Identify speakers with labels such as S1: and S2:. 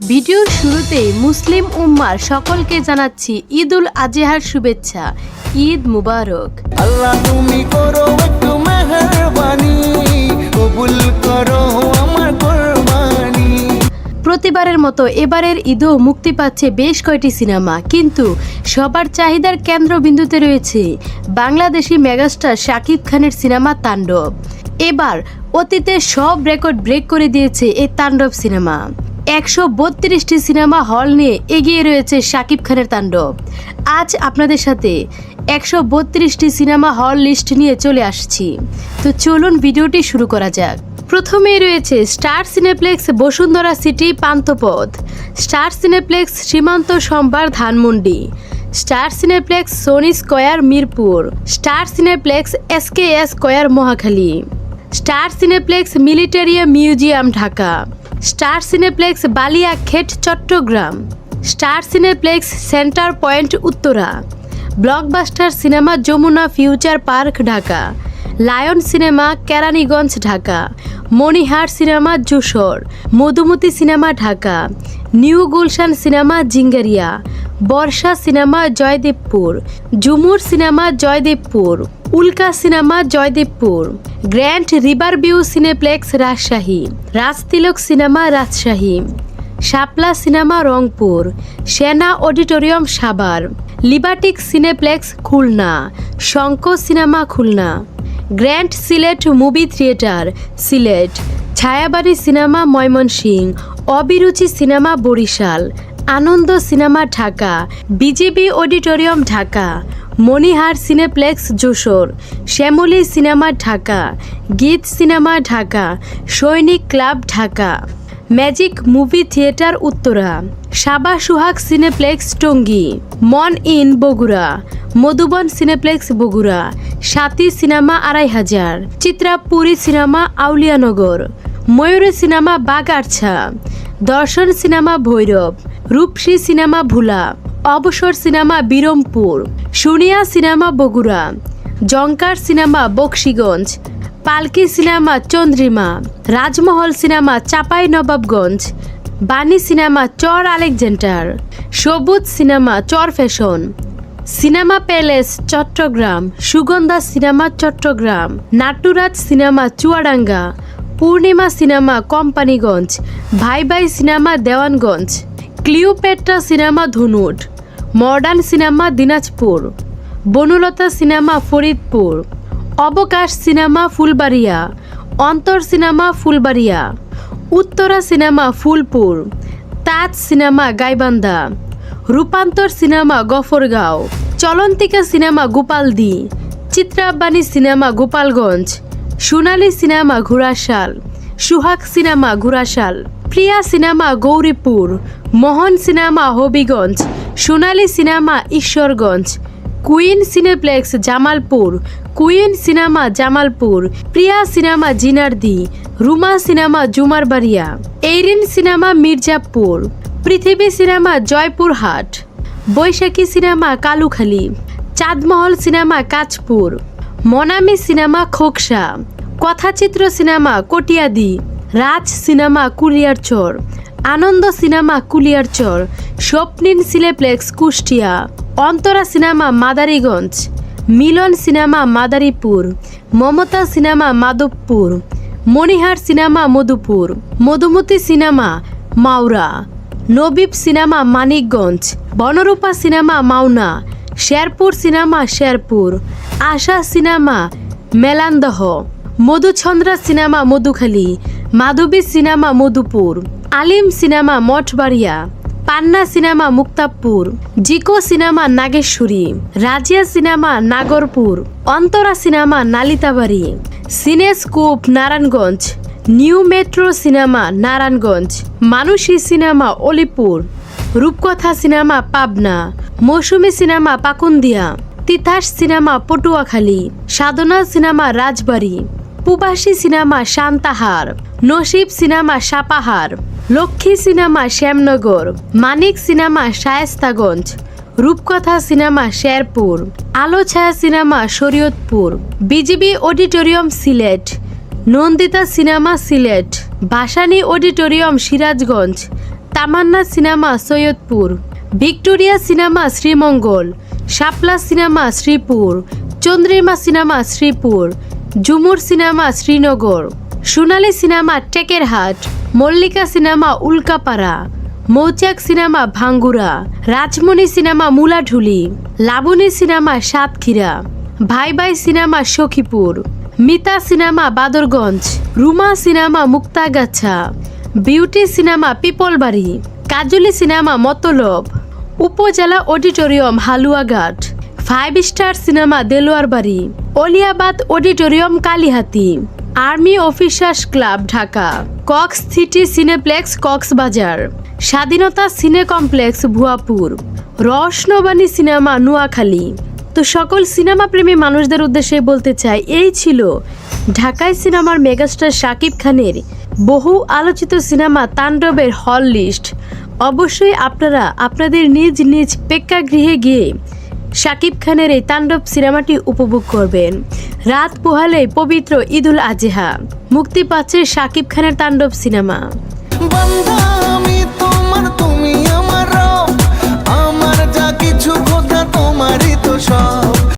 S1: ভিডিওর শুরুতেই মুসলিম উম্মার সকলকে জানাচ্ছি ঈদ উল আজহার শুভেচ্ছা ঈদ মুবারক।
S2: আল্লাহ তুমি করো একটু মেহরবানি কবুল করো আমার কোরবানি।
S1: প্রতিবারের মতো এবারের ঈদও মুক্তি পাচ্ছে বেশ কয়টি সিনেমা কিন্তু সবার চাহিদার কেন্দ্রবিন্দুতে রয়েছে বাংলাদেশি মেগাস্টার শাকিব খানের সিনেমা তাণ্ডব। এবার অতীতে সব রেকর্ড ব্রেক করে দিয়েছে এই তাণ্ডব সিনেমা। একশো বত্রিশটি সিনেমা হল নিয়ে এগিয়ে রয়েছে শাকিব খানের তাণ্ডব। আজ আপনাদের সাথে একশো বত্রিশটি সিনেমা হল লিস্ট নিয়ে চলে আসছি। তো চলুন ভিডিওটি শুরু করা যাক। প্রথমেই রয়েছে star cineplex Bashundhara city Panthapath. Star cineplex Simanta Sambhar Dhanmondi. Star cineplex Sony square Mirpur. Star cineplex SKS square Mohakhali. Star cineplex military museum Dhaka. Star cineplex Balia খেট Chattogram. Star cineplex center point Uttara. Blockbuster cinema Jamuna future park, Dhaka. Lion cinema Keraniganj, Dhaka. Monihar cinema Jashore, Madhumati cinema Dhaka, new Gulshan cinema জিঙ্গারিয়া, Barsha cinema Joydebpur, Jhumur cinema Joydebpur, Ulka cinema Joydebpur, grand river view cineplex Rajshahi, Rajtilak cinema Rajshahi, Shapla cinema Rangpur, Sena auditorium Savar, লিবাটিক cineplex Khulna Shankha cinema Khulna. Grand Sylhet movie theatre, Sylhet. Chhayabari cinema Mymensingh, Abhiruchi cinema Barishal, Ananda cinema Dhaka, BJP auditorium Dhaka, Monihar cineplex Jashore, Shyamoli cinema Dhaka, Geet cinema Dhaka, Sainik club Dhaka. Magic movie theatre Uttara সাবা Suhag cineplex Tongi, মন ইন Bogura Madhuban cineplex Bogura Sathi cinema আড়াই হাজার চিত্রাপুরী cinema আউলিয়ানগর, ময়ূরী cinema বাগারছা, দর্শন cinema Bhairab, Rupashi cinema Bhola, Abosar cinema Birampur Sunia cinema Bogura Jhankar cinema Bakshiganj, Palki cinema Chandrima, Rajmahal cinema Chapai Nawabganj, Bani cinema Char Alexander, Sabuj cinema Char fashion cinema palace, Chattogram. Sugandha cinema, Chattogram. Natturaj cinema, Chuadanga. Purnima cinema, Companiganj. Bhai Bhai cinema, Dewanganj. Cleopatra cinema, Dhunat. Modern cinema, Dinajpur. Banalata cinema, Faridpur. Abakash cinema, Phulbaria. Antar cinema, Phulbaria. Uttara cinema, Phulpur. Taj cinema, Gaibandha. Rupantar cinema Gaffargaon, Chalantika cinema Gopaldi Chitrabani cinema Gopalganj, Sonali cinema Ghorashal, Suhag cinema Ghorashal, Priya cinema Gauripur, Mohan cinema Habiganj, Sonali cinema Ishwarganj, queen cineplex Jamalpur, queen cinema Jamalpur, Priya cinema Jinardi, Ruma cinema Jhumarbaria Irin cinema Mirzapur Prithibi cinema Joypurhat, Baishakhi cinema Kalukhali, Chandmahal cinema Kanchpur, Monami cinema Khoksa, Kathachitra cinema Katiadi, Raj cinema Kuliarchar, Ananda cinema Kuliarchar Swapnil cineplex Kushtia, Antara cinema Madariganj, Milan cinema Madaripur, Mamata cinema Madhabpur, Monihar cinema Madhupur, Madhumati cinema Magura. Nasib cinema Manikganj, Banarupa cinema Mawna, Sherpur cinema Sherpur, Asha cinema Melandaha, Madhuchandra cinema Madhukhali, Madhabi cinema Madhupur, Alim cinema Mathbaria, Panna cinema Muktapur Zico cinema Nageshwari, Razia cinema Nagarpur, Antara cinema Nalitabari, cinescope Narayanganj new metro cinema Narayanganj Manushi cinema Alipur, Rupkatha cinema Pabna, Mousumi cinema Pakundia, Titas cinema Patuakhali, Sadhana cinema Rajbari Probashi cinema Santahar, Nasib cinema Sapahar, Lakshmi cinema Shyamnagar, Manik cinema Shayestaganj, Rupkatha cinema Sherpur Alo Chhaya cinema Shariatpur, BGB auditorium Sylhet Nandita cinema Sylhet Bhasani auditorium Sirajganj, Tamanna cinema Saidpur, Victoria cinema Srimangal, Shapla cinema Sreepur, Chandrima cinema Sreepur, Jhumur cinema Srinagar, Sonali cinema Tekerhat, Mallika cinema Ullapara, Mouchak cinema Bhangura, Rajmoni cinema Muladuli, Labani cinema Satkhira, Bhai Bhai cinema Sakhipur. Mita cinema Badarganj, Ruma cinema Muktagachha, beauty cinema Pipulbari, Kajli cinema Matlab, upazila auditorium Haluaghat, five star cinema Delowarbari, Oliabad auditorium Kalihati, army officers club Dhaka, Cox city cineplex Cox's Bazar, Swadhinata cine complex Bhuapur, Roshanbani cinema Noakhali তো সকল cinema প্রেমী মানুষদের উদ্দেশ্যে বলতে চাই, এই ছিল ঢাকায় সিনেমার মেগাস্টার শাকিব খানের বহু আলোচিত সিনেমা তাণ্ডবের হল লিস্ট। অবশ্যই আপনারা আপনাদের নিজ নিজ প্রেক্ষাগৃহে গিয়ে শাকিব খানের এই তাণ্ডব সিনেমাটি উপভোগ করবেন। রাত পোহালে পবিত্র ঈদুল আজহা, মুক্তি পাচ্ছে শাকিব খানের তাণ্ডব সিনেমা।